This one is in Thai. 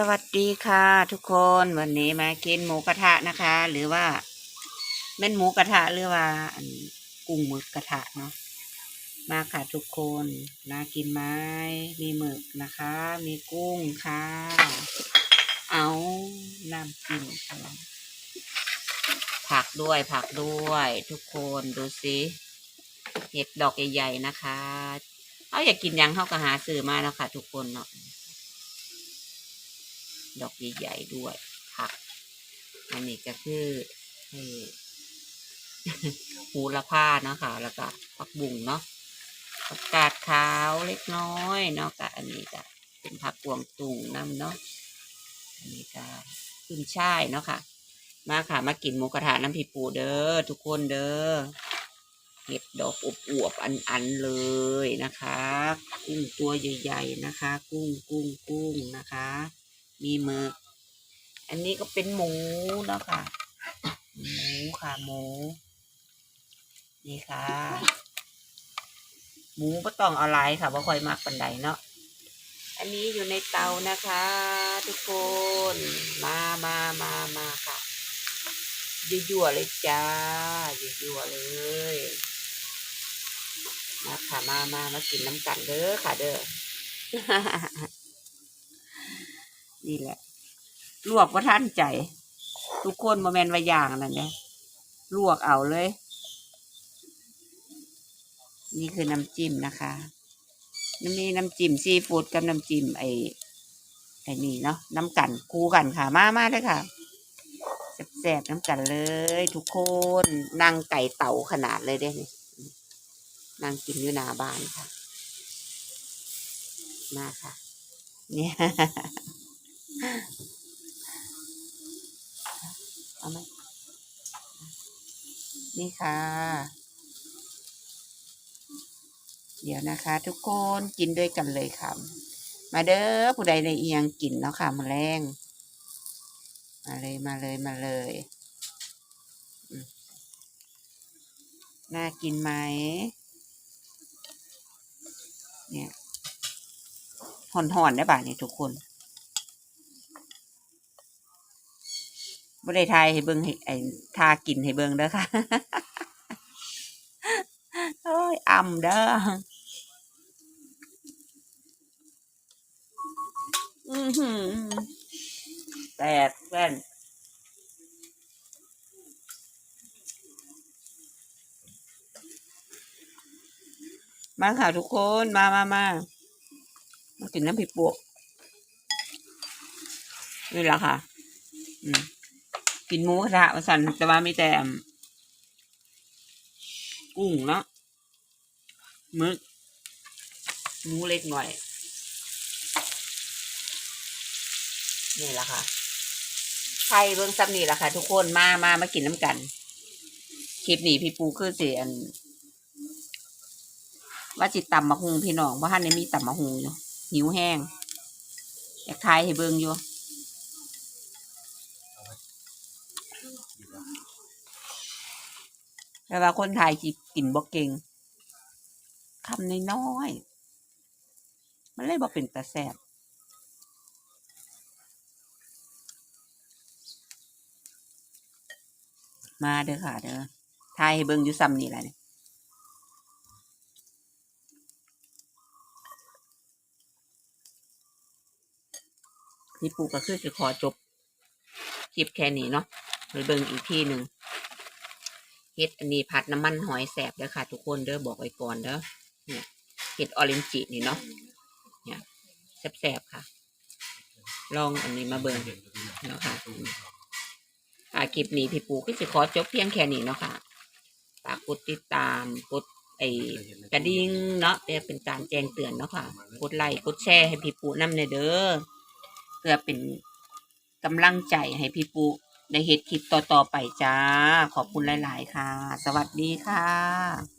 สวัสดีค่ะ ทุกคนวันนี้มากินหมูกระทะนะคะ หรือว่าเม่นหมูกระทะหรือว่ากุ้งหมึกกระทะเนาะมาค่ะทุกคนน่ากินไหมมีหมึกนะคะ มีกุ้งค่ะ เอาน้ำจิ้มค่ะผักด้วยผักด้วย ทุกคนดูสิเห็ดดอกใหญ่ๆนะคะเอาอยากกินยังเข้าก็หาซื้อมาแล้วค่ะ ทุกคนเนาะ ดอกใหญ่ๆด้วยผัก อันนี้ก็คือหูละผ้าเนาะค่ะ แล้วก็ผักบุ้งเนาะผักกาดขาวเล็กน้อยเนาะกับอันนี้ก็เป็นผักกวงตุ่งน้ำเนาะอันนี้ก็ขึ้นช่ายเนาะค่ะ มาค่ะมากินหมูกระทะน้ำผีปูเด้อทุกคนเด้อเห็ดดอกอวบอันๆเลยนะคะ กุ้งตัวใหญ่ ๆ นะคะ กุ้งกุ้งกุ้งนะคะ มีหมึก อันนี้ก็เป็นหมูเนาะค่ะ หมูค่ะหมู นี่ค่ะ หมูก็ต้องเอาหลายค่ะว่าค่อยมากปันใดเนาะ อันนี้อยู่ในเตานะคะ ทุกคน มามามามาค่ะ ยั่วๆเลยจ้า ยั่วๆเลยมาค่ะมามามากินน้ำกันเด้อค่ะเด้อ นี่แหละ ลวกว่าท่านใจ ทุกคนมาแมนว่าอย่างนั่นเนี่ยลวกเอาเลย นี่คือน้ำจิ้มนะคะน้ำนี้น้ำจิ้มซีฟู้ดกับน้ำจิ้มไอไอ้นี่เนาะน้ำกันคู่กันค่ะ มามาเลยค่ะแซ่บๆน้ำกันเลย ทุกคนนั่งไก่เต่าขนาดเลยเด้นี่นั่งกินอยู่หน้าบ้านค่ะ มาค่ะ เนี่ย เอาไหมนี่ค่ะ เดี๋ยวนะคะ ทุกคนกินด้วยกันเลยค่ะ มาเด้อผู้ใดในเอียงกินเนาะค่ะมาแรงมาเลยมาเลยมาเลยน่ากินไหม เนี่ยห่อนๆได้ป่ะเนี่ยทุกคน บ่ได้ทายให้เบิ่งให้ไอ้ทากินให้เบิ่งเด้อค่ะโอ้ยอ่ำเด้ออือหือแตกแว่นมาค่ะทุกคนมามามามากินน้ำพริกปวกนี่แหละค่ะ อืม กินหมูกระทะมาสั่นแต่ว่ามีแต่อืมกุ้งเนาะหมึกหมูเล็กหน่อย นี่แหละค่ะไข่เบิ้องซับนี่แหละค่ะ ทุกคนมามามากินน้ำกัน คลิปนี้พี่ปูคือเสียนว่าจิตต่ำมะฮุงพี่น้องว่าท่านนี้มีต่ำมะฮุงอยู่หิวแห้งอยากทายให้เบิ้งอยู่ แต่ว่าคนไทยกิกินบ่เก่งคำน้อยๆมันเลยบ่เป็นตาแซบมาเด้อค่ะเด้อทายเบิ่งอยู่ซ้ำนี่แหละเนี่ยนี่ปูก็คือจะขอจบคลิปแค่นี้เนาะไปเบิ่งอีกที่หนึ่ง เห็ดอันนี้ผัดน้ำมันหอยแสบเด้อค่ะ ทุกคนเด้อบอกไว้ก่อนเด้อเนี่ยเห็ดออเรนจินี่เนาะเนี่ยแสบๆค่ะ ลองอันนี้มาเบิ่งเนาะค่ะค่ะคลิปนี้พี่ปูก็จะขอจบเพียงแค่นี้เนาะค่ะฝากกดติดตามกดไอ้กระดิ่งเนาะเพื่อเป็นการแจ้งเตือนเนาะค่ะ กดไลค์กดแชร์ให้พี่ปูนำเนยเด้อเพื่อเป็นกำลังใจให้พี่ปู ได้เห็ดคลิปต่อๆไปจ้า ขอบคุณหลาย ๆ ค่ะ สวัสดีค่ะ